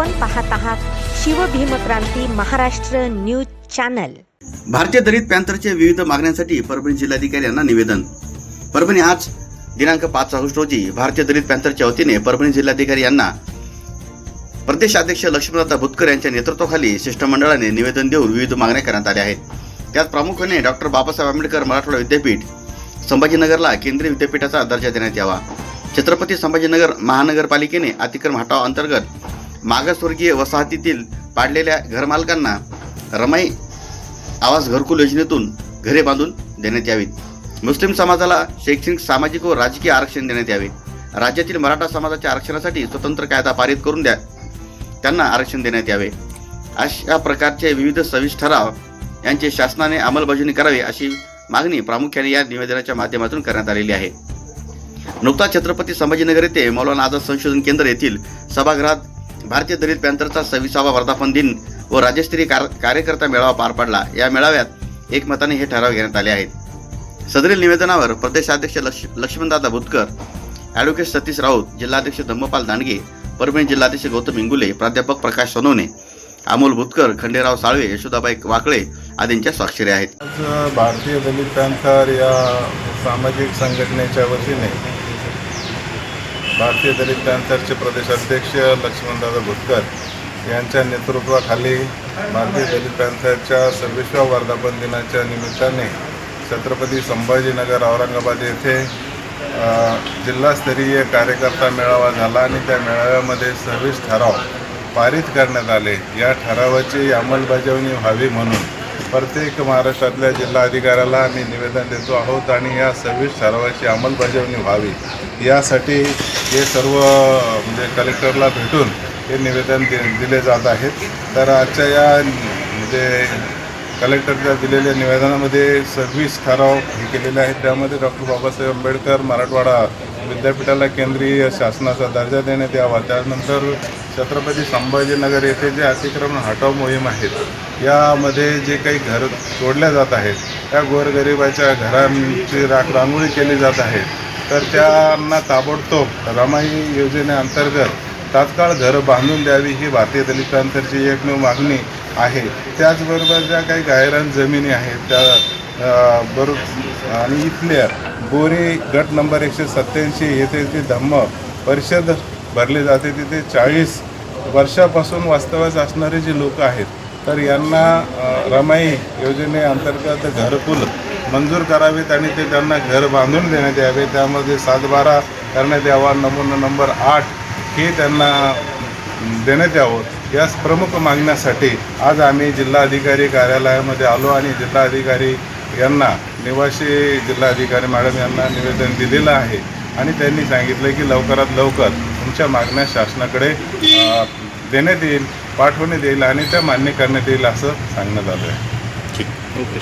आपण पाहत आहात शिवभीमक्रांती महाराष्ट्र न्यूज चॅनल. भारतीय दलित पॅन्थरच्या विविध मागण्यांसाठी परभणी जिल्हाधिकारी यांना निवेदन. परभणी आज दिनांक पाच ऑगस्ट रोजी भारतीय दलित पॅन्थरच्या वतीने परभणी जिल्हाधिकारी यांना प्रदेशाध्यक्ष लक्ष्मणदादा भुतकर यांच्या नेतृत्वाखाली शिष्टमंडळाने निवेदन देऊन विविध मागण्या करण्यात आल्या आहेत. त्यात प्रामुख्याने डॉक्टर बाबासाहेब आंबेडकर मराठवाडा विद्यापीठ संभाजीनगरला केंद्रीय विद्यापीठाचा दर्जा देण्यात यावा. छत्रपती संभाजीनगर महानगरपालिकेने अतिक्रम हटाव अंतर्गत मागासवर्गीय वसाहतीतील पाडलेल्या घरमालकांना रमाई आवास घरकुल योजनेतून घरे बांधून देण्यात यावीत. मुस्लिम समाजाला शैक्षणिक सामाजिक व राजकीय आरक्षण देण्यात यावे. राज्यातील मराठा समाजाच्या आरक्षणासाठी स्वतंत्र कायदा पारित करून द्या. त्यांना आरक्षण देण्यात यावे. अशा प्रकारचे विविध सविस ठराव यांची शासनाने अंमलबजावणी करावी अशी मागणी प्रामुख्याने या निवेदनाच्या माध्यमातून करण्यात आलेली आहे. नुकताच छत्रपती संभाजीनगर येथे मौलाना आझाद संशोधन केंद्र येथील सभागृहात भारतीय दलित पॅंथरचा सव्वीसावा वर्धापन दिन व राज्यस्तरीय कार कार्यकर्ता मेळावा पार पडला. या मेळाव्यात एकमताने हे ठराव घेण्यात आले आहेत. सदरील निवेदनावर प्रदेशाध्यक्ष लक्ष लक्ष्मणदादा भुतकर ॲडव्होकेट सतीश राऊत जिल्हाध्यक्ष धम्मपाल दांडगे परभणी जिल्हाध्यक्ष गौतम इंगुले प्राध्यापक प्रकाश सोनवणे अमोल भुतकर खंडेराव साळवे यशोदाबाई वाकळे आदींच्या स्वाक्षरी आहेत. भारतीय दलित पॅंथर या सामाजिक संघटनेच्या वतीने भारतीय दलित पॅन्थरचे प्रदेशाध्यक्ष लक्ष्मणदादा भुतकर यांच्या नेतृत्वाखाली भारतीय दलित पॅन्थरच्या सव्वीसव्या वर्धापन दिनाच्या निमित्ताने छत्रपती संभाजीनगर औरंगाबाद येथे जिल्हास्तरीय कार्यकर्ता मेळावा झाला आणि त्या मेळाव्यामध्ये सव्वीस ठराव पारित करण्यात आले. या ठरावाची अंमलबजावणी व्हावी म्हणून प्रत्येक महाराष्ट्रातल्या जिल्हा अधिकाऱ्याला आम्ही निवेदन देतो आहोत आणि या सव्वीस ठरावाची अंमलबजावणी व्हावी. यासाठी हे सर्व म्हणजे कलेक्टरला भेटून हे निवेदन दि दिले जात आहेत. तर आजच्या या म्हणजे कलेक्टरच्या दिलेल्या निवेदनामध्ये सव्वीस ठराव हे केलेले आहेत. त्यामध्ये डॉक्टर बाबासाहेब आंबेडकर मराठवाडा विद्यापीठाला केंद्रीय शासनाचा दर्जा देण्यात यावा. त्यानंतर छत्रपती संभाजीनगर येथे जे अतिक्रमण हटाव मोहीम आहेत यामध्ये जे काही घर तोडल्या जात आहेत त्या गोरगरिबाच्या घरांची राख रांगोळी केली जात आहे. तर त्यांना ताबडतोब रमाई योजनेअंतर्गत तात्काळ घरं बांधून द्यावी ही भारतीय दलितांतरची एकमेव मागणी आहे. त्याचबरोबर ज्या काही गायरान जमिनी आहेत त्या बरोबर आणि इथल्या बोरी गट नंबर एकशे सत्याऐंशी येथे जी धम्म परिषद भरली जाते तिथे चाळीस वर्षापासून वास्तव्यास असणारे जे लोक आहेत तर यांना रमाई योजनेअंतर्गत घरकुल मंजूर करावेत आणि ते त्यांना घर बांधून देण्यात यावे. त्यामध्ये सातबारा करण्यात यावा. नमुना नंबर आठ हे त्यांना देण्यात यावं. या प्रमुख मागण्यासाठी आज आम्ही जिल्हाधिकारी कार्यालयामध्ये आलो आणि जिल्हाधिकारी यांना निवासी जिल्हाधिकारी मॅडम यांना निवेदन दिलेलं आहे. आणि त्यांनी सांगितलं की लवकरात लवकर तुमच्या मागण्या शासनाकडे देण्यात येईल पाठवण्यात येईल आणि त्या मान्य करण्यात येईल असं सांगण्यात आलं आहे ठीक. ओके.